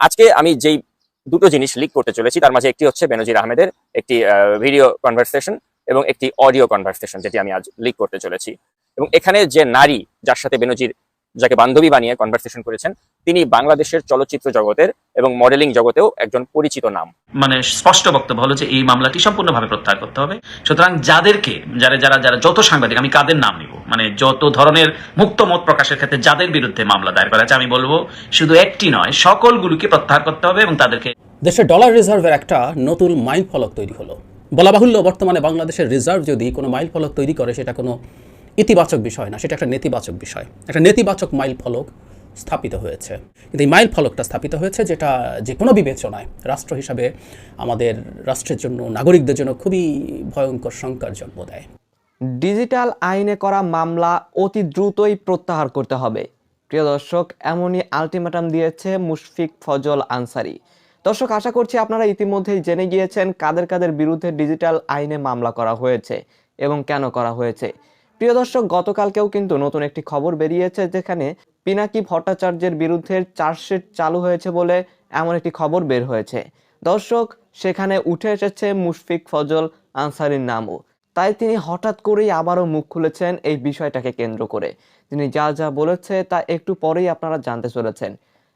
আজকে আমি যেই দুটো জিনিস লিক করতে চলেছি, তার মাঝে একটি হচ্ছে বেনজির আহমেদের একটি ভিডিও কনভারসেশন এবং একটি অডিও কনভারসেশন যেটি আমি আজ লিক করতে চলেছি। এবং এখানে যে নারী, যার সাথে বেনজির যাকে বান্ধবী বানিয়ে কনভারসেশন করেছেন তিনি বাংলাদেশের চলচ্চিত্র জগতের এবং মডেলিং জগতেও একজন পরিচিত নাম। মানে স্পষ্ট বক্তব্য হলো যে এই মামলাটি সম্পূর্ণভাবে প্রত্যাহার করতে হবে। সুতরাং যাদেরকে যারা যারা যারা যত সাংবাদিক আমি কাদের নাম নিব? মানে যত ধরনের মুক্ত মত প্রকাশের ক্ষেত্রে যাদের বিরুদ্ধে মামলা দায়ের করা আছে আমি বলব শুধু একটি নয় সকলগুলোকে প্রত্যাহার করতে হবে এবং তাদেরকে দেশের ডলার রিজার্ভের একটা নতুন মাইল ফলক তৈরি হলো। বলা বাহুল্য বর্তমানে বাংলাদেশের রিজার্ভ যদি কোনো মাইল ফলক তৈরি করে সেটা কোনো ইতিবাচক বিষয় না, সেটা একটা নেতিবাচক বিষয়। একটা নেতিবাচক মাইল ফলক স্থাপিত হয়েছে। কিন্তু এই মাইল ফলকটা স্থাপিত হয়েছে যেটা যে কোনো বিবেচনায় রাষ্ট্র হিসাবে আমাদের রাষ্ট্রের জন্য, নাগরিকদের জন্য খুবই ভয়ঙ্কর, শঙ্কার জন্ম দেয়। ডিজিটাল আইনে করা মামলা অতি দ্রুতই প্রত্যাহার করতে হবে। প্রিয় দর্শক, এমনই আলটিমেটাম দিয়েছে মুশফিক ফজল আনসারি। দর্শক, আশা করছি আপনারা ইতিমধ্যেই জেনে গিয়েছেন কাদের কাদের বিরুদ্ধে ডিজিটাল আইনে মামলা করা হয়েছে এবং কেন করা হয়েছে। প্রিয় দর্শক, গতকালকেও কিন্তু নতুন একটি খবর বেরিয়েছে যেখানে পিনাকি ভট্টাচার্যের বিরুদ্ধে চার্জশিট চালু হয়েছে বলে এমন একটি খবর বের হয়েছে। দর্শক, সেখানে উঠে এসেছে মুশফিক ফজল আনসারির নামও। তাই তিনি হঠাৎ করেই আবারও মুখ খুলেছেন এই বিষয়টাকে কেন্দ্র করে। তিনি যা যা বলেছে তা একটু পরেই আপনারা জানতে চলেছেন।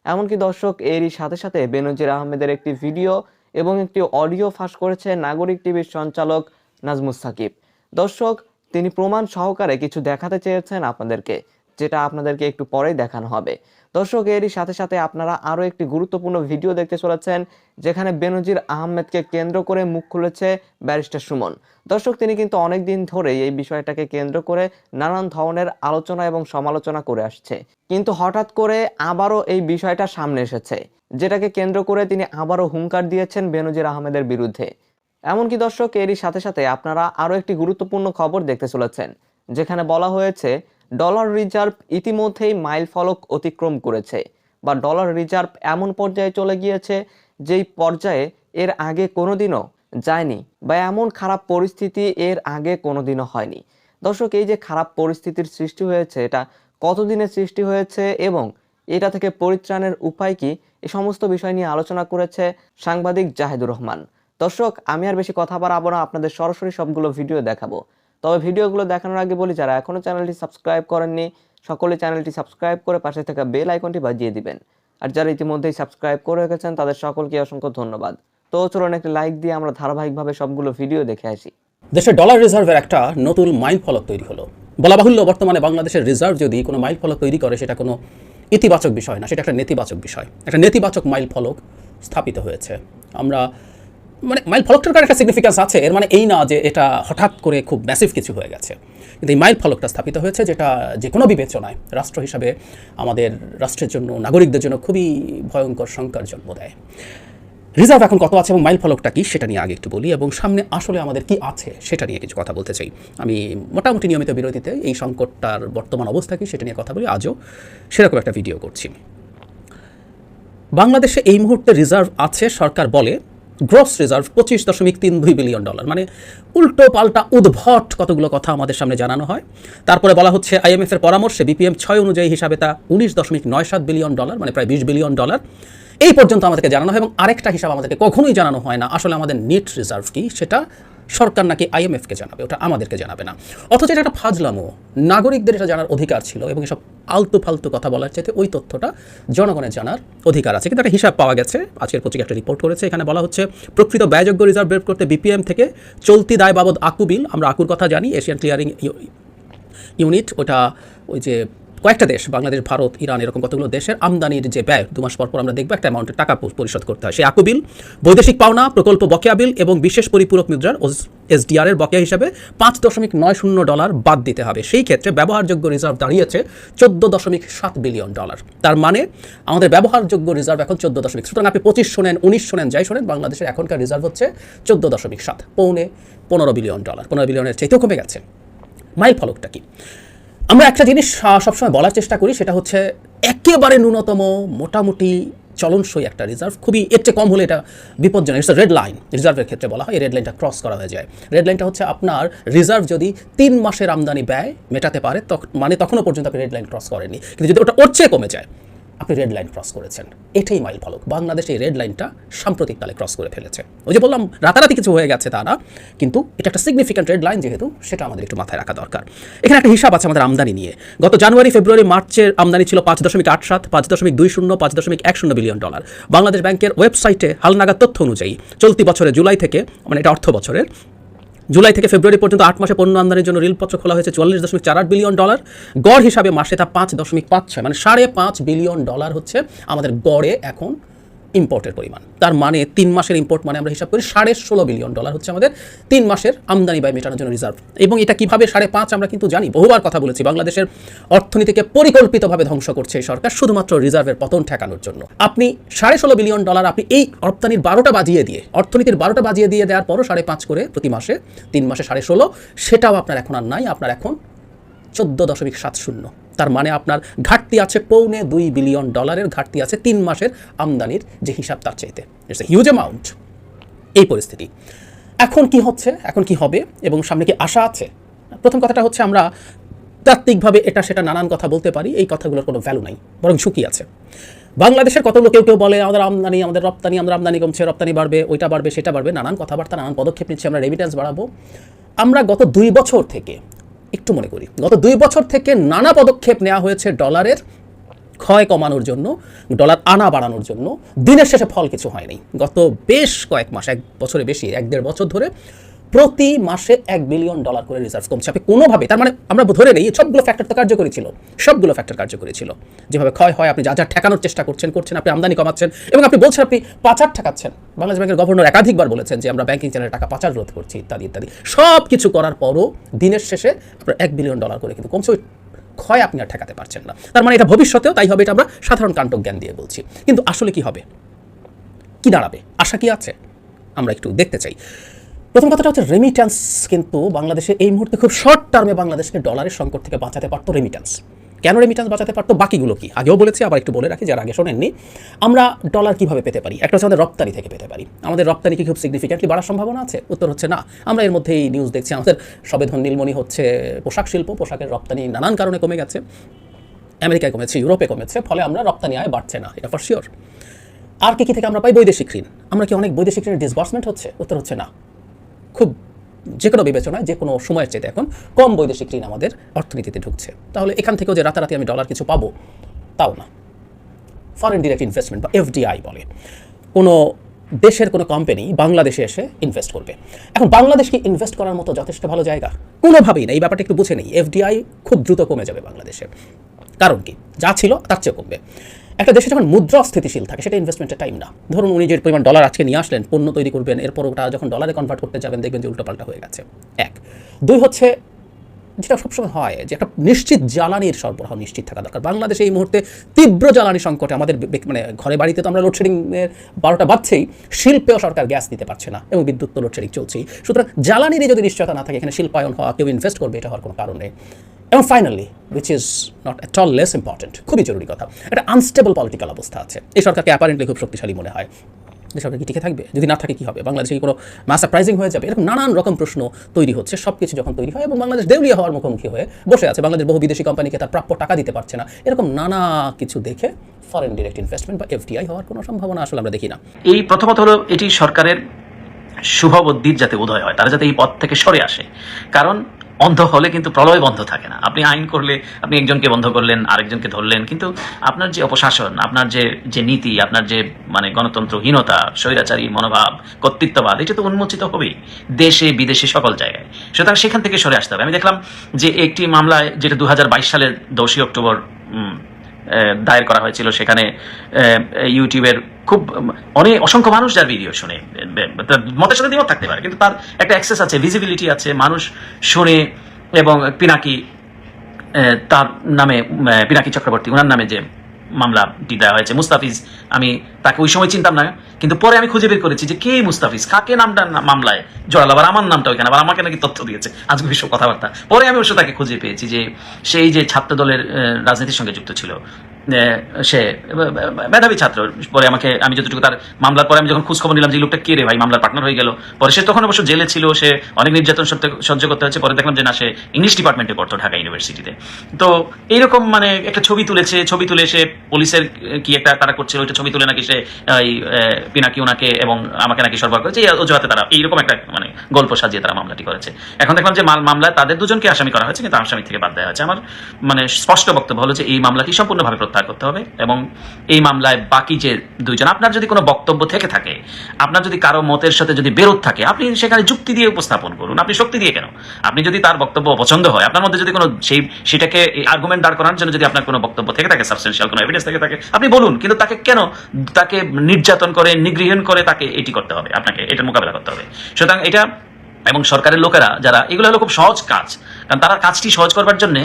এমনকি দর্শক, এরই সাথে সাথে বেনজির আহমেদের একটি ভিডিও এবং একটি অডিও ফাঁস করেছে নাগরিক টিভির সঞ্চালক নাজমুস সাকিব। দর্শক তিনি প্রমাণ সহকারে কিছু দেখাতে চেয়েছেন আপনাদেরকে, যেটা আপনাদেরকে একটু পরেই দেখানো হবে। দর্শক, এরই সাথে সাথে আপনারা আরও একটি গুরুত্বপূর্ণ ভিডিও দেখতে চলেছেন, যেখানে বেনজির আহমেদকে কেন্দ্র করে মুখ খুলেছে ব্যারিস্টার সুমন। দর্শক, তিনি কিন্তু অনেক দিন ধরেই এই বিষয়টাকে কেন্দ্র করে নানান ধরনের আলোচনা এবং সমালোচনা করে আসছে। কিন্তু হঠাৎ করে আবারও এই বিষয়টা সামনে এসেছে, যেটাকে কেন্দ্র করে তিনি আবারও হুঙ্কার দিয়েছেন বেনজির আহমেদের বিরুদ্ধে। এমনকি দর্শক, এরই সাথে সাথে আপনারা আরও একটি গুরুত্বপূর্ণ খবর দেখতে চলেছেন, যেখানে বলা হয়েছে ডলার রিজার্ভ ইতিমধ্যেই মাইল ফলক অতিক্রম করেছে বা ডলার রিজার্ভ এমন পর্যায়ে চলে গিয়েছে যেই পর্যায়ে এর আগে কোনোদিনও যায়নি বা এমন খারাপ পরিস্থিতি এর আগে কোনোদিনও হয়নি। দর্শক, এই যে খারাপ পরিস্থিতির সৃষ্টি হয়েছে, এটা কতদিনের সৃষ্টি হয়েছে এবং এটা থেকে পরিত্রাণের উপায় কি, এ সমস্ত বিষয় নিয়ে আলোচনা করেছে সাংবাদিক জাহেদুর রহমান। দর্শক, আমি আর বেশি কথা বাড়াবো না, আপনাদের সরাসরি সবগুলো ভিডিও দেখাবো। তবে ভিডিওগুলো দেখানোর আগে বলি, যারা এখনও চ্যানেলটি সাবস্ক্রাইব করেননি, সকলে চ্যানেলটি সাবস্ক্রাইব করে পাশে থাকা বেল আইকনটি বাজিয়ে দিবেন। আর যারা ইতিমধ্যেই সাবস্ক্রাইব করে রেখেছেন, তাদের সকলকে অসংখ্য ধন্যবাদ। তো চলুন, একটি লাইক দিয়ে আমরা ধারাবাহিকভাবে সবগুলো ভিডিও দেখে আসি। দেশের ডলার রিজার্ভের একটা নতুন মাইল ফলক তৈরি হলো। বলা বাহুল্য, বর্তমানে বাংলাদেশের রিজার্ভ যদি কোনো মাইল ফলক তৈরি করে, সেটা কোনো ইতিবাচক বিষয় না, সেটা একটা নেতিবাচক বিষয়। একটা নেতিবাচক মাইল ফলক স্থাপিত হয়েছে। আমরা মানে মাইল ফলকটার একটা সিগনিফিকেন্স আছে? এর মানে এই না যে এটা হঠাৎ করে খুব ম্যাসিভ কিছু হয়ে গেছে। কিন্তু এই মাইল ফলকটা স্থাপিত হয়েছে যেটা যে কোনো বিবেচনায় রাষ্ট্র হিসাবে আমাদের রাষ্ট্রের জন্য, নাগরিকদের জন্য খুবই ভয়ঙ্কর, শঙ্কার জন্ম দেয়। রিজার্ভ এখন কত আছে এবং মাইল ফলকটা কি? সেটা নিয়ে আগে একটু বলি এবং সামনে আসলে আমাদের কি আছে সেটা নিয়ে কিছু কথা বলতে চাই। আমি মোটামুটি নিয়মিত বিরতিতে এই সংকটটার বর্তমান অবস্থা কি সেটা নিয়ে কথা বলি। আজও সেরকম একটা ভিডিও করছি। বাংলাদেশে এই মুহূর্তে রিজার্ভ আছে, সরকার বলে গ্রস রিজার্ভ পঁচিশ দশমিক তিন দুই বিলিয়ন ডলার মানে উল্টো পাল্টা উদ্ভট কতগুলো কথা আমাদের সামনে জানানো হয়। তারপরে বলা হচ্ছে আইএমএফের পরামর্শে বিপিএম ছয় অনুযায়ী হিসাবে তা উনিশ দশমিক নয় সাত বিলিয়ন ডলার মানে প্রায় বিশ বিলিয়ন ডলার এই পর্যন্ত আমাদেরকে জানানো হয় এবং আরেকটা হিসাব আমাদেরকে কখনোই জানানো হয় না। আসলে আমাদের নেট রিজার্ভ কি সেটা সরকার নাকি আইএমএফকে জানাবে, ওটা আমাদেরকে জানাবে না। অথচ এটা একটা ফাজলামো। নাগরিকদের এটা জানার অধিকার ছিল এবং এসব আলতু ফালতু কথা বলার চাইতে ওই তথ্যটা জনগণের জানার অধিকার আছে। কিন্তু একটা হিসাব পাওয়া গেছে, আজকের পত্রিকা একটা রিপোর্ট করেছে, এখানে বলা হচ্ছে, প্রকৃত ব্যয়যোগ্য রিজার্ভ বের করতে বিপিএম থেকে চলতি দায় বাবদ আকু বিল আমরা আকুর কথা জানি এশিয়ান ক্লিয়ারিং ইউনিট ওটা ওই যে কয়েকটা দেশ, বাংলাদেশ, ভারত, ইরান, এরকম কতগুলো দেশের আমদানির যে ব্যয়, দু মাস পর পর আমরা দেখব একটা অ্যামাউন্টের টাকা পরিশোধ করতে হয়। সেই আকু বিল বৈদেশিক পাওনা প্রকল্প বকেয়া বিল এবং বিশেষ পরিপূরক মুদ্রার এসডিআর এর বকেয়া হিসাবে পাঁচ দশমিক নয় শূন্য ডলার বাদ দিতে হবে। সেই ক্ষেত্রে ব্যবহারযোগ্য রিজার্ভ দাঁড়িয়েছে চোদ্দ দশমিক সাত বিলিয়ন ডলার তার মানে আমাদের ব্যবহারযোগ্য রিজার্ভ এখন চোদ্দ দশমিক সুতরাং আপনি পঁচিশ শোনেন, উনিশ শোনেন, যাই শোনেন, বাংলাদেশের এখনকার রিজার্ভ হচ্ছে চোদ্দ দশমিক সাত, পৌনে পনেরো বিলিয়ন ডলার পনেরো বিলিয়নের চাইতেও কমে গেছে। মাইল ফলকটা কি? আমরা একটা জিনিস সবসময় বলার চেষ্টা করি, সেটা হচ্ছে একেবারে ন্যূনতম, মোটামুটি চলনসই একটা রিজার্ভ খুবই, এর চেয়ে কম হলে এটা বিপজ্জনক। ইটস রেড লাইন রিজার্ভের ক্ষেত্রে বলা হয়, এই রেড লাইনটা ক্রস করা হয়ে যায়। রেড লাইনটা হচ্ছে আপনার রিজার্ভ যদি তিন মাসের আমদানি ব্যয় মেটাতে পারে মানে তখনও পর্যন্ত আপনি রেড লাইন ক্রস করেনি কিন্তু যদি ওটা ওর চেয়ে কমে যায় আপনি রেড লাইন ক্রস করেছেন। এটাই মাইল ফলক। বাংলাদেশ এই রেড লাইনটা সাম্প্রতিককালে ক্রস করে ফেলেছে। ওই যে বললাম, রাতারাতি কিছু হয়ে গেছে তা না কিন্তু এটা একটা সিগনিফিক্যান্ট রেড লাইন যেহেতু, সেটা আমাদের একটু মাথায় রাখা দরকার। এখানে একটা হিসাব আছে আমাদের আমদানি নিয়ে। গত জানুয়ারি, ফেব্রুয়ারি, মার্চের আমদানি ছিল পাঁচ দশমিক আট সাত, পাঁচ দশমিক দুই শূন্য, পাঁচ দশমিক এক শূন্য বিলিয়ন ডলার বাংলাদেশ ব্যাংকের ওয়েবসাইটে হালনাগাদ তথ্য অনুযায়ী চলতি বছরে জুলাই থেকে মানে এটা অর্থ বছরের জুলাই থেকে ফেব্রুয়ারি পর্যন্ত আট মাসে পণ্য আমদানির জন্য রেলপত্র খোলা হয়েছে চুয়াল্লিশ দশমিক চার আট বিলিয়ন ডলার। গড় হিসাবে মাসে তা পাঁচ দশমিক পাঁচ ছয় মানে সাড়ে পাঁচ বিলিয়ন ডলার হচ্ছে আমাদের গড়ে এখন ইম্পোর্টের পরিমাণ। তার মানে তিন মাসের ইম্পোর্ট মানে আমরা হিসাব করি সাড়ে ষোলো বিলিয়ন ডলার হচ্ছে আমাদের তিন মাসের আমদানি ব্যয় মেটানোর জন্য রিজার্ভ এবং এটা কীভাবে সাড়ে পাঁচ আমরা কিন্তু জানি, বহুবার কথা বলেছি, বাংলাদেশের অর্থনীতিকে পরিকল্পিতভাবে ধ্বংস করছে এই সরকার শুধুমাত্র রিজার্ভের পতন ঠেকানোর জন্য। আপনি সাড়ে ষোলো বিলিয়ন ডলার আপনি এই রপ্তানির বারোটা বাজিয়ে দিয়ে, অর্থনীতির বারোটা বাজিয়ে দিয়ে দেওয়ার পরও সাড়ে পাঁচ করে প্রতি মাসে, তিন মাসে সাড়ে ষোলো, সেটাও আপনার এখন আর নাই, আপনার এখন চোদ্দ দশমিক সাত শূন্য। তার মানে আপনার ঘাটতি আছে পৌনে দুই বিলিয়ন ডলারের, ঘাটতি আছে তিন মাসের আমদানির যে হিসাব তার চাইতে। ইটস এ হিউজ অ্যামাউন্ট এই পরিস্থিতি। এখন কি হচ্ছে? এখন কি হবে? এবং সামনে কি আশা আছে? প্রথম কথাটা হচ্ছে আমরা তাত্ত্বিকভাবে এটা সেটা নানান কথা বলতে পারি, এই কথাগুলোর কোনো ভ্যালু নাই, বরং ঝুঁকি আছে। বাংলাদেশের কতগুলো কেউ কেউ বলে, আমাদের আমদানি, আমাদের রপ্তানি, আমরা আমদানি কমছে, রপ্তানি বাড়বে, ওইটা বাড়বে, সেটা বাড়বে। নানান কথাবার্তা, নানান পদক্ষেপ নিচ্ছে, আমরা রেমিটেন্স বাড়াবো। আমরা গত দুই বছর থেকে একটু মনে করি। গত দুই বছর থেকে নানা পদক্ষেপ নেওয়া হয়েছে ডলারের ক্ষয় কমানোর জন্য, ডলার আনা বাড়ানোর জন্য। দিনের শেষে ফল কিছু হয়নি। গত বেশ কয়েক মাস, এক বছরে বেশি, এক দেড় বছর ধরে প্রতি মাসে এক বিলিয়ন ডলার করে রিজার্ভ কমছে। আপনি কোনোভাবে, তার মানে আমরা ধরে নেই, সবগুলো ফ্যাক্টর তো কার্যকরী ছিল, সবগুলো ফ্যাক্টর কার্যকরী ছিল। যেভাবে ক্ষয় হয়, আপনি যা যা ঠেকানোর চেষ্টা করছেন করছেন, আপনি আমদানি কমাচ্ছেন, এবং আপনি বলছেন আপনি পাচার ঠেকাচ্ছেন। বাংলাদেশ ব্যাংকের গভর্নর একাধিকবার বলেছেন যে আমরা ব্যাংকিং চ্যানেলে টাকা পাচার রোধ করছি, ইত্যাদি ইত্যাদি। সব কিছু করার পরও দিনের শেষে আপনার এক বিলিয়ন ডলার করে কিন্তু কমছে ক্ষয় আপনি আর ঠেকাতে পারছেন না। তার মানে এটা ভবিষ্যতেও, তাই হবে এটা আমরা সাধারণ কাণ্ড জ্ঞান দিয়ে বলছি। কিন্তু আসলে কি হবে? কি দাঁড়াবে? আশা কি আছে? আমরা একটু দেখতে চাই। প্রথম কথাটা হচ্ছে রেমিট্যান্স কিন্তু বাংলাদেশে এই মুহূর্তে খুব শর্ট টার্মে বাংলাদেশকে ডলারের সংকট থেকে বাঁচাতে পারতো রেমিট্যান্স কেন রেমিট্যান্স বাঁচাতে পারতো? বাকিগুলো কি? আগেও বলেছি, আবার একটু বলে রাখি, যারা আগে শোনেননি। আমরা ডলার কীভাবে পেতে পারি? একটা হচ্ছে আমাদের রপ্তানি থেকে পেতে পারি। আমাদের রপ্তানি কি খুব সিগনিফিক্যান্টলি বাড়ার সম্ভাবনা আছে? উত্তর হচ্ছে না। আমরা এর মধ্যেই নিউজ দেখছি, আমাদের সবেধন নীলমণি হচ্ছে পোশাক শিল্প, পোশাকের রপ্তানি নানান কারণে কমে গেছে। আমেরিকায় কমেছে, ইউরোপে কমেছে, ফলে আমরা রপ্তানি আয় বাড়ছে না, এটা ফর শিওর আর কি কি থেকে আমরা পাই? বৈদেশিক ঋণ। আমরা কি অনেক বৈদেশিক ঋণের ডিসবার্সমেন্ট হচ্ছে? উত্তর হচ্ছে না। খুব যে কোনো বিবেচনায় যে কোনো সময়ের চাইতে এখন কম বৈদেশিক ঋণ আমাদের অর্থনীতিতে ঢুকছে। তাহলে এখান থেকেও যে রাতারাতি আমি ডলার কিছু পাবো, তাও না। ফরেন ডিরেক্ট ইনভেস্টমেন্ট বা এফডিআই বলে। কোনো দেশের কোনো কোম্পানি বাংলাদেশে এসে ইনভেস্ট করবে। এখন বাংলাদেশ কি ইনভেস্ট করার মতো যথেষ্ট ভালো জায়গা? কোনোভাবেই না, এই ব্যাপারটা একটু বুঝে নেই। এফডিআই খুব দ্রুত কমে যাবে বাংলাদেশে। কারণ কি? যা ছিল তার চেয়ে কমবে। একটা দেশে যখন মুদ্রা স্থিতিশীল থাকে, সেটা ইনভেস্টমেন্টের টাইম না। ধরুন উনি যে পরিমাণ ডলার আজকে নিয়ে আসলেন, পণ্য তৈরি করবেন, এরপর ওটা যখন ডলারে কনভার্ট করতে যাবেন, দেখবেন যে উল্টোপাল্টা হয়ে গেছে। এক। দুই হচ্ছে, যেটা সবসময় হয়, যে একটা নিশ্চিত জ্বালানির সরবরাহ নিশ্চিত থাকা দরকার। বাংলাদেশে এই মুহূর্তে তীব্র জ্বালানি সংকটে আমাদের মানে ঘরে বাড়িতে তো আমরা লোডশেডিংয়ের বারোটা বাজছেই, শিল্পেও সরকার গ্যাস দিতে পারছে না এবং বিদ্যুৎ তো লোডশেডিং চলছেই। সুতরাং জ্বালানিরই যদি নিশ্চয়তা না থাকে, এখানে শিল্পায়ন হওয়া, কেউ ইনভেস্ট করবে, এটা হওয়ার কোনো কারণ নেই। এবং finally which is not at all less important খুবই জরুরি কথা, একটা আনস্টেবল পলিটিক্যাল অবস্থা আছে। এই সরকারকে অ্যাপারেন্টলি খুব শক্তিশালী মনে হয়। যে সরকার কি টিকে থাকবে? যদি না থাকে, কি হবে? বাংলাদেশে কি কোনো মাস সারপ্রাইজিং হয়ে যাবে? এরকম নানান রকম প্রশ্ন তৈরি হচ্ছে সব কিছু যখন তৈরি হয় এবং বাংলাদেশ দেউলিয়া হওয়ার মুখোমুখি হয়ে বসে আছে। বাংলাদেশ বহু বিদেশি কোম্পানিকে তার প্রাপ্য টাকা দিতে পারছে না। এরকম নানা কিছু দেখে ফরেন ডিরেক্ট ইনভেস্টমেন্ট বা এফডিআই হওয়ার কোনো সম্ভাবনা আসলে আমরা দেখি না। এই প্রথমত হলো, এটি সরকারের শুভবুদ্ধির যাতে উদয় হয়, তারা যাতে এই পথ থেকে সরে আসে। কারণ অন্ধ হলে কিন্তু প্রলয় বন্ধ থাকে না। আপনি আইন করলে, আপনি একজনকে বন্ধ করলেন, আরেকজনকে ধরলেন, কিন্তু আপনার যে অপশাসন, আপনার যে যে নীতি, আপনার যে মানে গণতন্ত্রহীনতা, স্বৈরাচারী মনোভাব, কর্তৃত্ববাদ, এটা তো উন্মোচিত হবেই, দেশে, বিদেশে, সকল জায়গায়। সুতরাং সেখান থেকে সরে আসতে হবে। আমি দেখলাম যে একটি মামলায়, যেটা দুহাজার বাইশ সালের দশই অক্টোবর দায়ের করা হয়েছিল। সেখানে ইউটিউবের খুব অনেক অসংখ্য মানুষ যার ভিডিও শুনে। তার মতের সাথে দ্বিমত থাকতে পারে, কিন্তু তার একটা অ্যাক্সেস আছে ভিজিবিলিটি আছে, মানুষ শুনে এবং পিনাকি তার নামে পিনাকি চক্রবর্তী ওনার নামে যে মামলাটি দেওয়া হয়েছে। মুস্তাফিজ, আমি তাকে ওই সময় চিনতাম না, কিন্তু পরে আমি খুঁজে বের করেছি যে কে মুস্তাফিজ, কাকে নামটা মামলায় জড়ালো, আবার আমার নামটা ওইখানে, আবার আমাকে নাকি তথ্য দিয়েছে। আজকে বিশ্ব কথাবার্তা। পরে আমি অবশ্য তাকে খুঁজে পেয়েছি যে সেই যে ছাত্র দলের রাজনীতির সঙ্গে যুক্ত ছিল। সে মেধাবী ছাত্র। পরে আমাকে আমি যতটুকু তার মামলার পরে আমি যখন খোঁজ খবর নিলাম যে লোকটা কে রে ভাই? মামলার পার্টনার হয়ে গেল। পরে সে তখন অবশ্য জেলে ছিল সে অনেক নির্যাতন সহ্য করতে হচ্ছে পরে দেখলাম যে না সে ইংলিশ ডিপার্টমেন্টে পড়তো ঢাকা ইউনিভার্সিটিতে তো। এইরকম মানে একটা ছবি তুলেছে ছবি তুলে সে পুলিশের কি একটা তারা করছিল ওইটা ছবি তুলে নাকি সে আহ, পিনাকি ওনাকে এবং আমাকে নাকি সরবরাহ করেছে। এই অজুহাতে তারা এইরকম একটা মানে গল্প সাজিয়ে তারা মামলাটি করেছে। এখন দেখলাম যে মাল- মামলায় তাদের দুজনকে আসামি করা হয়েছে কিন্তু আসামি থেকে বাদ দেওয়া হয়েছে। আমার মানে স্পষ্ট বক্তব্য হলো যে এই মামলাটি সম্পূর্ণভাবে প্রত্যাহার করতে হবে এবং এই মামলায় বাকি যে দুইজন, আপনার যদি কোনো বক্তব্য থেকে থাকে, আপনার যদি কারও মতের সাথে যদি বেরোত থাকে, আপনি সেখানে যুক্তি দিয়ে উপস্থাপন করুন। আপনি শক্তি দিয়ে কেন? আপনি যদি তার বক্তব্য পছন্দ হয়, আপনার মধ্যে যদি কোনো সেই, সেটাকে আর্গুমেন্ট দাঁড় করানোর জন্য যদি আপনার কোনো বক্তব্য থেকে থাকে সাবস্টেন্সিয়াল কোনো এভিডেন্স থেকে থাকে, আপনি বলুন, কিন্তু তাকে কেন, তাকে নির্যাতন করে নিগৃহীন করে তাকে এটি করতে হবে? আপনাকে এটার মোকাবেলা করতে হবে। সুতরাং এটা, এবং সরকারের লোকেরা যারা, এগুলো হলো খুব সহজ কাজ। কারণ তারা কাজটি সহজ করবার জন্য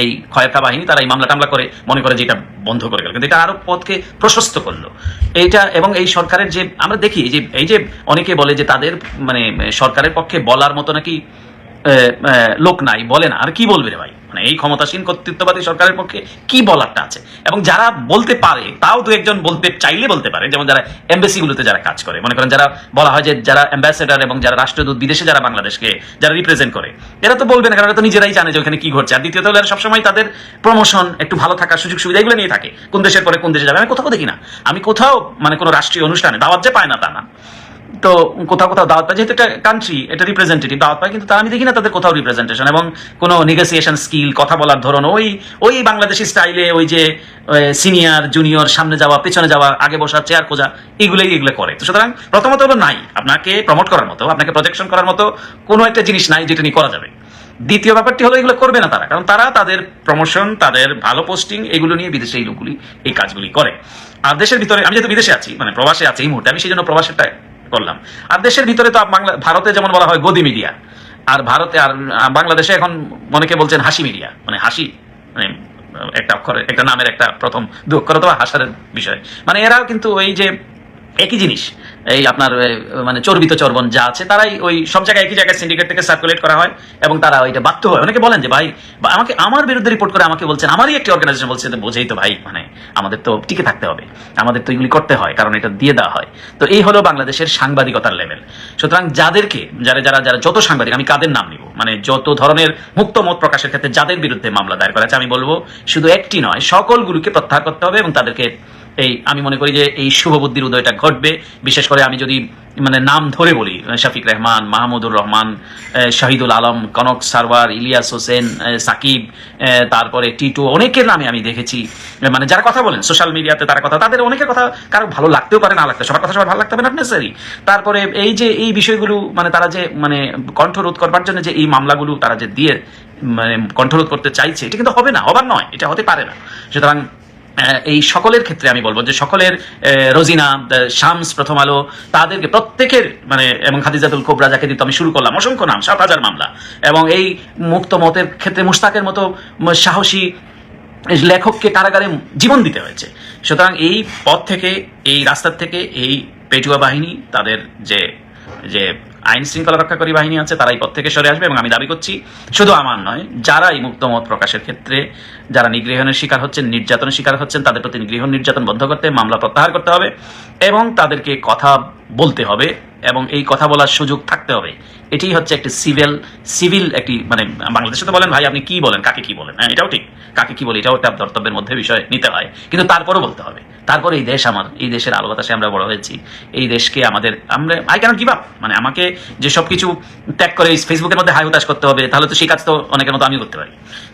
এই খয়রকা বাহিনী, তারা এই মামলা টামলা করে মনে করে যে এটা বন্ধ করে গেল। কিন্তু এটা আরও পথকে প্রশস্ত করল। এইটা এবং এই সরকারের যে, আমরা দেখি যে, এই যে অনেকে বলে যে তাদের মানে সরকারের পক্ষে বলার মতো নাকি লোক নাই, বলে না। আর কি বলবে রে ভাই? মানে এই ক্ষমতাসীন কর্তৃত্ববাদী সরকারের পক্ষে কি বলারটা আছে? এবং যারা বলতে পারে, তাও দু একজন বলতে, চাইলে বলতে পারে, যেমন যারা এমবেসিগুলোতে যারা কাজ করে, মনে করেন যারা বলা হয় যে যারা অ্যাম্বাসেডার এবং যারা রাষ্ট্রদূত, বিদেশে যারা বাংলাদেশকে, যারা রিপ্রেজেন্ট করে, এরা তো বলবে না, কারণ এরা তো নিজেরাই জানে যে ওখানে কি ঘটছে। আর দ্বিতীয়ত এরা সবসময় তাদের প্রমোশন একটু ভালো থাকার সুযোগ সুবিধা এগুলো নিয়ে থাকে। কোন দেশের পরে কোন দেশে যাবে, আমি কোথাও দেখি না। আমি কোথাও মানে কোনো রাষ্ট্রীয় অনুষ্ঠানে দাওয়াত যে পায় না, তা না। তো কোথাও কোথাও দাওয়াত পায়, যেহেতু একটা কান্ট্রি এটা রিপ্রেজেন্টেটিভ দাওয়াত পায়, কিন্তু তা আমি দেখি না তাদের কোথাও রিপ্রেজেন্টেশন এবং কোনো নেগোসিয়েশন স্কিল কথা বলার ধরন, ওই ওই বাংলাদেশি স্টাইলে ওই যে সিনিয়র জুনিয়র সামনে যাওয়া, পেছনে যাওয়া, আগে বসা চেয়ার খোঁজা, এগুলোই এগুলো করে। তো সুতরাং প্রথমত হলো নাই, আপনাকে প্রমোট করার মতো, আপনাকে প্রজেকশন করার মতো কোনো একটা জিনিস নাই যেটা নিয়ে করা যাবে। দ্বিতীয় ব্যাপারটি হলো এগুলো করবে না তারা, কারণ তারা তাদের প্রমোশন তাদের ভালো পোস্টিং এগুলো নিয়ে বিদেশে এই লোকগুলি এই কাজগুলি করে। আর দেশের ভিতরে, আমি যেহেতু বিদেশে আছি মানে প্রবাসে আছি এই মুহূর্তে, আমি সেই জন্য প্রবাসেরটা করলাম। আর দেশের ভিতরে তো বাংলা ভারতে যেমন বলা হয় গদি মিডিয়া, আর ভারতে আর বাংলাদেশে এখন অনেকে বলছেন হাসি মিডিয়া মানে হাসি মানে একটা অক্ষরে, একটা নামের একটা প্রথম দু অক্ষর অথবা হাসার বিষয়। মানে এরাও কিন্তু ওই যে একই জিনিস। এই আপনার মানে চর্বিত চর্বণ যা আছে, তারাই ওই সব জায়গায় একই জায়গায় সিন্ডিকেট থেকে সার্কুলেট করা হয় এবং তারা ওইটা বাধ্য হয়। অনেকে বলেন যে, ভাই আমাকে, আমার বিরুদ্ধে রিপোর্ট করে আমাকে বলছেন, আমারই একটি অর্গানাইজেশন বলছে বোঝেই তো ভাই মানে আমাদের তো টিকে থাকতে হবে। আমাদের তো এগুলি করতে হয়, কারণ এটা দিয়ে দেওয়া হয়। তো এই হলো বাংলাদেশের সাংবাদিকতার লেভেল সুতরাং যাদেরকে, যারা যারা যারা যত সাংবাদিক, আমি কাদের নাম নিব? মানে যত ধরনের মুক্ত মত প্রকাশের ক্ষেত্রে যাদের বিরুদ্ধে মামলা দায়ের করা আছে, আমি বলব, শুধু একটি নয় সকলগুলোকে প্রত্যাহার করতে হবে এবং তাদেরকে এই, আমি মনে করি যে এই শুভ বুদ্ধির উদয়টা ঘটবে। বিশেষ করে আমি যদি মানে নাম ধরে বলি, শফিক রহমান, মাহমুদুর রহমান শাহিদুল আলম, কনক সারওয়ার, ইলিয়াস হোসেন সাকিব তারপরে টিটু, অনেকের নামে আমি দেখেছি। মানে যারা কথা বলেন, সোশ্যাল মিডিয়াতে তারা কথা, তাদের অনেকের কথা কারও ভালো লাগতেও পারে, না লাগতে সবার কথা সবার ভালো লাগতে হবে না তারপরে এই যে, এই বিষয়গুলো মানে তারা যে মানে কণ্ঠরোধ করবার জন্য যে এই মামলাগুলো তারা যে দিয়ে মানে কণ্ঠরোধ করতে চাইছে, এটা কিন্তু হবে না, হবার নয়, এটা হতে পারে না। সুতরাং এই সকলের ক্ষেত্রে আমি বলব যে সকলের রোজিনা শামস, প্রথম আলো, তাদেরকে প্রত্যেকের মানে এবং খাদিজাতুল কোবরা যাকে দিতে আমি শুরু করলাম, অসংখ্য নাম, সাত হাজার মামলা। এবং এই মুক্ত মতের ক্ষেত্রে মুস্তাকের মতো সাহসী লেখককে কারাগারে জীবন দিতে হয়েছে। সুতরাং এই পথ থেকে, এই রাস্তার থেকে, এই পেটুয়া বাহিনী, তাদের যে যে আইন শৃঙ্খলা রক্ষাকারী বাহিনী আছে তারা এই পথ থেকে সরে আসবে এবং আমি দাবি করছি, শুধু আমার নয় যারা এই মুক্ত মত প্রকাশের ক্ষেত্রে, যারা নিগৃহণের শিকার হচ্ছেন, নির্যাতনের শিকার হচ্ছেন, তাদের প্রতি গৃহ নির্যাতন বন্ধ করতে, মামলা প্রত্যাহার করতে হবে এবং তাদেরকে কথা বলতে হবে। এবং এই কথা বলার সুযোগ থাকতে হবে। এটাই হচ্ছে একটি সিভিল সিভিল একটি মানে বাংলাদেশে তো বলেন, ভাই, আপনি কি বলেন? কাকে কি বলেন? হ্যাঁ এটাও ঠিক। কাকে কি বলি? এটাও একটা কর্তব্যের মধ্যে বিষয়, নিতে হয়। কিন্তু তারপরও বলতে হবে। তারপরে এই দেশ আমার, এই দেশের আলো বাতাসে আমরা বড় হয়েছি। এই দেশকে আমাদের, আমরা আই ক্যানট গিভ আপ মানে আমাকে যে সব কিছু ত্যাগ করে এই ফেসবুকের মধ্যে হাই হতাশ করতে হবে, তাহলে তো সেই কাজ তো অনেকের মতো আমি করতে পারি।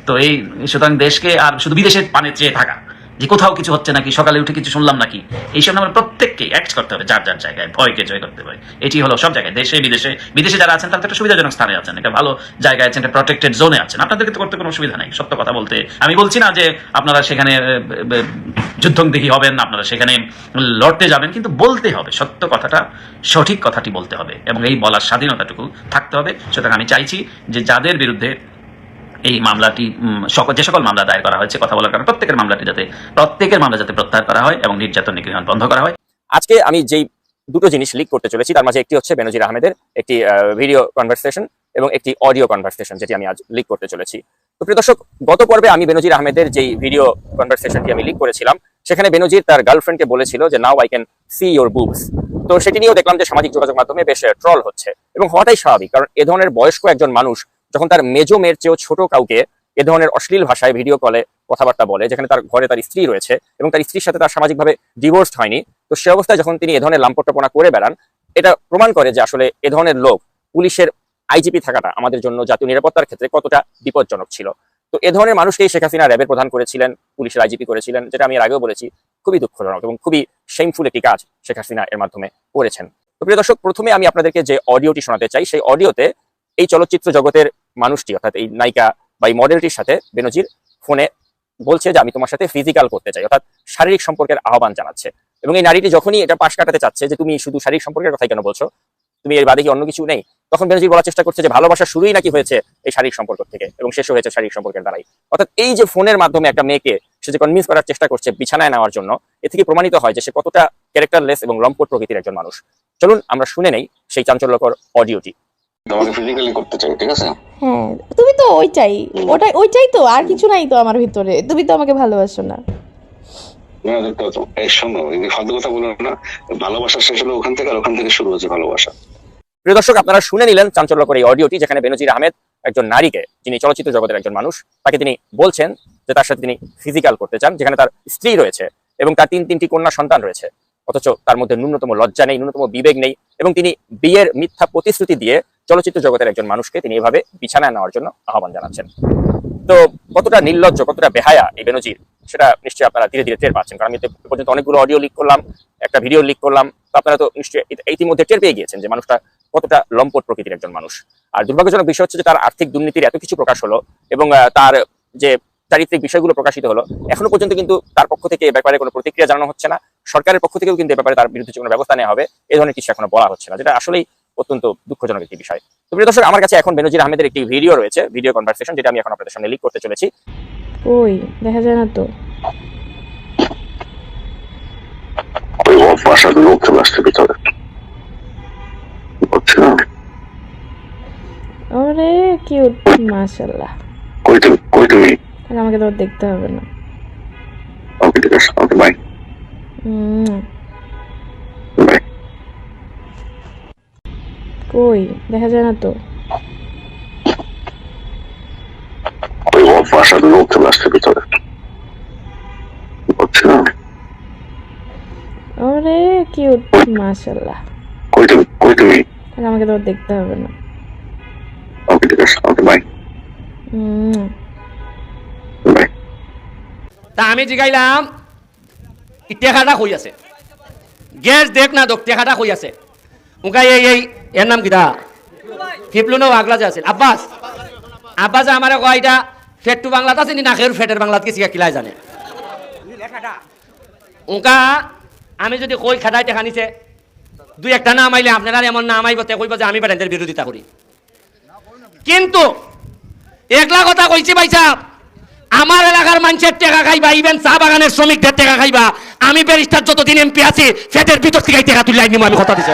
তো এই, সুতরাং দেশকে আর শুধু বিদেশের পানে চেয়ে থাকা যে কোথাও কিছু হচ্ছে নাকি, সকালে উঠে কিছু শুনলাম নাকি এইসব আমরা প্রত্যেককে অ্যাক্ট করতে হবে, যার যার জায়গায়, ভয়কে জয় করতে হবে এটি হলো সব জায়গায়, দেশে, বিদেশে বিদেশে যারা আছেন তারা তো একটা সুবিধাজনক স্থানে আছেন, একটা ভালো জায়গায় আছেন, একটা প্রটেক্টেড জোনে আছেন। আপনাদেরকে তো করতে কোনো অসুবিধা নেই, সত্য কথা বলতে। আমি বলছি না যে আপনারা সেখানে যুদ্ধংদেহী হবেন, আপনারা সেখানে লড়তে যাবেন, কিন্তু বলতে হবে, সত্য কথাটা, সঠিক কথাটি বলতে হবে। এবং এই বলার স্বাধীনতাটুকু থাকতে হবে। সুতরাং আমি চাইছি যে যাদের বিরুদ্ধে এই মামলাটি সকল যে সকল মামলা দায়ের করা হয়েছে, কথা বলার কারণে প্রত্যেকের মামলাটি যাতে প্রত্যেকের মামলা যাতে প্রত্যাহার করা হয় এবং নির্যাতন নিগৃহণ বন্ধ করা হয়। আজকে আমি যেই দুটো জিনিস লিক করতে চলেছি, তার মাঝে একটি হচ্ছে বেনজির আহমেদের একটি ভিডিও কনভারসেশন এবং একটি অডিও কনভারসেশন যেটি আমি আজ লিক করতে চলেছি। তো প্রিয় দর্শক, গত পর্বে আমি বেনজির আহমেদের যেই ভিডিও কনভারসেশনটি আমি লিক করেছিলাম, সেখানে বেনজির তার গার্লফ্রেন্ডকে বলেছিল যে now I can see your boobs তো সেটি নিয়েও দেখলাম যে সামাজিক যোগাযোগ মাধ্যমে বেশ ট্রল হচ্ছে। এবং হওয়াটাই স্বাভাবিক, কারণ এ ধরনের বয়স্ক একজন মানুষ যখন তার মেজো মেয়ের চেয়েও ছোট কাউকে এ ধরনের অশ্লীল ভাষায় ভিডিও কলে কথাবার্তা বলে, যেখানে তার ঘরে তার স্ত্রী রয়েছে এবং তার স্ত্রীর সাথে তার সামাজিকভাবে ডিভোর্স হয়নি, তো সে অবস্থায় যখন তিনি এ ধরনের লাম্পট্যপনা করে বেড়ান, এটা প্রমাণ করে যে আসলে এ ধরনের লোক পুলিশের আইজিপি থাকাটা আমাদের জন্য জাতীয় নিরাপত্তার ক্ষেত্রে কতটা বিপজ্জনক ছিল। তো এ ধরনের মানুষকেই শেখ হাসিনা র্যাবের প্রধান করেছিলেন, পুলিশের আইজিপি করেছিলেন, যেটা আমি এর আগেও বলেছি, খুবই দুঃখজনক এবং খুবই শেমফুল একটি কাজ শেখ হাসিনা এর মাধ্যমে করেছেন। তো প্রিয় দর্শক, প্রথমে আমি আপনাদেরকে যে অডিওটি শোনাতে চাই, সেই অডিওতে এই চলচ্চিত্র জগতের মানুষটি, অর্থাৎ এই নায়িকা বা এই মডেলটির সাথে বেনজির ফোনে বলছে যে, আমি তোমার সাথে ফিজিক্যাল করতে চাই। অর্থাৎ শারীরিক সম্পর্কের আহ্বান জানাচ্ছে। এবং এই নারীটি যখনই এটা পাশ কাটাতে চাচ্ছে যে, তুমি শুধু শারীরিক সম্পর্কের কথাই কেন বলছো? তুমি এর বাদে কি অন্য কিছু নেই? তখন বেনজির বলার চেষ্টা করছে যে, ভালোবাসা শুরুই নাকি হয়েছে এই শারীরিক সম্পর্ক থেকে? এবং শেষ হয়েছে শারীরিক সম্পর্কের দ্বারাই। অর্থাৎ এই যে ফোনের মাধ্যমে একটা মেয়েকে সে যে কনভিন্স করার চেষ্টা করছে বিছানায় নেওয়ার জন্য, এ থেকে প্রমাণিত হয় যে, সে কতটা ক্যারেক্টারলেস এবং লম্পট প্রকৃতির একজন মানুষ। চলুন আমরা শুনে নেই সেই চাঞ্চল্যকর অডিওটি তোমাকে ফিজিক্যালি করতে চাই ঠিক আছে? হ্যাঁ তুমি তো ওইটাই ওটাই ওইটাই তো আর কিছু নাই তো আমার ভিতরে। তুমি তো আমাকে ভালোবাসো না। না, তো- তো- এই শোনো এই ফালতু কথা বলো না ভালোবাসা শেষ হলো ওখান থেকে আর ওখান থেকে শুরু হচ্ছে ভালোবাসা। প্রিয় দর্শক আপনারা শুনে নিলেন চাঞ্চল্যকর এই অডিওটি যেখানে বেনজির আহমেদ একজন নারীকে যিনি চলচ্চিত্র জগতের একজন মানুষ তাকে তিনি বলছেন যে তার সাথে তিনি ফিজিক্যাল করতে চান যেখানে তার স্ত্রী রয়েছে এবং তার তিন তিনটি কন্যা সন্তান রয়েছে। অথচ তার মধ্যে ন্যূনতম লজ্জা নেই, ন্যূনতম বিবেক নেই এবং তিনি বিয়ের মিথ্যা প্রতিশ্রুতি দিয়ে চলচ্চিত্র জগতের একজন মানুষকে তিনি এভাবে বিছানায় নেওয়ার জন্য আহ্বান জানাচ্ছেন। তো কতটা নির্লজ্জ, কতটা বেহায়া এই বেনজির, সেটা নিশ্চয়ই আপনারা ধীরে ধীরে টের পাচ্ছেন। কারণ আমি পর্যন্ত অনেকগুলো অডিও লিক করলাম, একটা ভিডিও লিক করলাম, তো আপনারা তো নিশ্চয়ই ইতি- ইতিমধ্যে টের পেয়ে গিয়েছেন যে মানুষটা কতটা লম্পট প্রকৃতির একজন মানুষ। আর দুর্ভাগ্যজনক বিষয় হচ্ছে যে তার আর্থিক দুর্নীতির এত কিছু প্রকাশ হলো এবং তার যে চারিত্রিক বিষয়গুলো প্রকাশিত হলো, এখনও পর্যন্ত কিন্তু তার পক্ষ থেকে এ ব্যাপারে কোনো প্রতিক্রিয়া জানানো হচ্ছে না। সরকারের পক্ষ থেকেও কিন্তু এ ব্যাপারে তার বিরুদ্ধে কোনো ব্যবস্থা নেওয়া হবে এই ধরনের কিছু এখনও বলা হচ্ছে না যেটা আসলেই অত্যন্ত দুঃখজনক একটি বিষয়। তো প্রিয় দর্শক আমার কাছে এখন বেনজির আহমেদের একটি ভিডিও রয়েছে ভিডিও কনভারসেশন যেটা আমি এখন আপনাদের সামনে লিক করতে চলেছি। ওই দেখা যায় না তো। ওই লোক চলে আসছে ভিতরে। বুঝছ কিউট মাশাল্লাহ কই তুমি? কই তুমি? আমাকে তো দেখতে হবে না। ওকে ঠিক আছে ওকে বাই কই? দেখা যায় না তো। ওই বাসার চলে আসছে ভিতরে। বুঝছ আরে কিউট মাশাল্লাহ কই তুমি? কই তুমি? তাহলে আমাকে তো আর দেখতে হবে না। ওকে ঠিক আছে ওকে বাই তা আমি জিগাইলাম টেকাটা কই আছে। গ্যাস দেখ না দোক, টেকাটা কই আছে। উনকা এই এই এর নাম কিতা ফিপলু না আগলা যে আছে আব্বাস আব্বাস আমার কয় এটা ফেটটু বাংলাত আছে নি? নাকের ফেটের বাংলাত কি কিলাই জানে। উনকা আমি যদি কই খাটাই টেকা নিছে, দুই একটা নাম আইলে আপনারা এমন নাম আইব তে কইব যে আমি ব্যাটাদের বিরোধিতা করি কিন্তু, একলা কথা কইছি ভাই সাহেব আমার এলাকার মানুষের টাকা খাইবা ইভেন চা বাগানের শ্রমিকদের টেকা খাইবা আমি ব্যারিস্টার যতদিন এমপি আছি ফেটের ভিতর থেকে টাকা তুলে নিব আমি কথা দিচ্ছি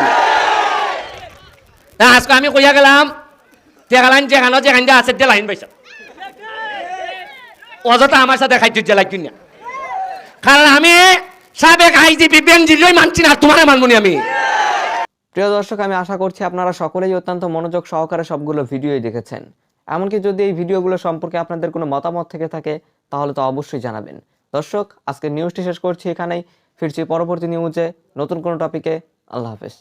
আজকে আমি কইয়া গেলাম, টেকা লাইন যেখানে যেখান দিয়ে আছে লাইন পাইছা। অযথা আমার সাথে খাইতে যে লাগছি না। কারণ আমি সাবেক আইজিপি বেঞ্জিলই মানছি না তোমার মানবনি আমি। প্রিয় দর্শক, আমি আশা করছি আপনারা সকলেই অত্যন্ত মনোযোগ সহকারে সবগুলো ভিডিওই দেখেছেন। এমনকি যদি এই ভিডিওগুলো সম্পর্কে আপনাদের কোনো মতামত থেকে থাকে, তাহলে তো অবশ্যই জানাবেন। দর্শক আজকের নিউজটি শেষ করছি এখানেই। ফিরছি পরবর্তী নিউজে নতুন কোনো টপিকে আল্লাহ হাফেজ।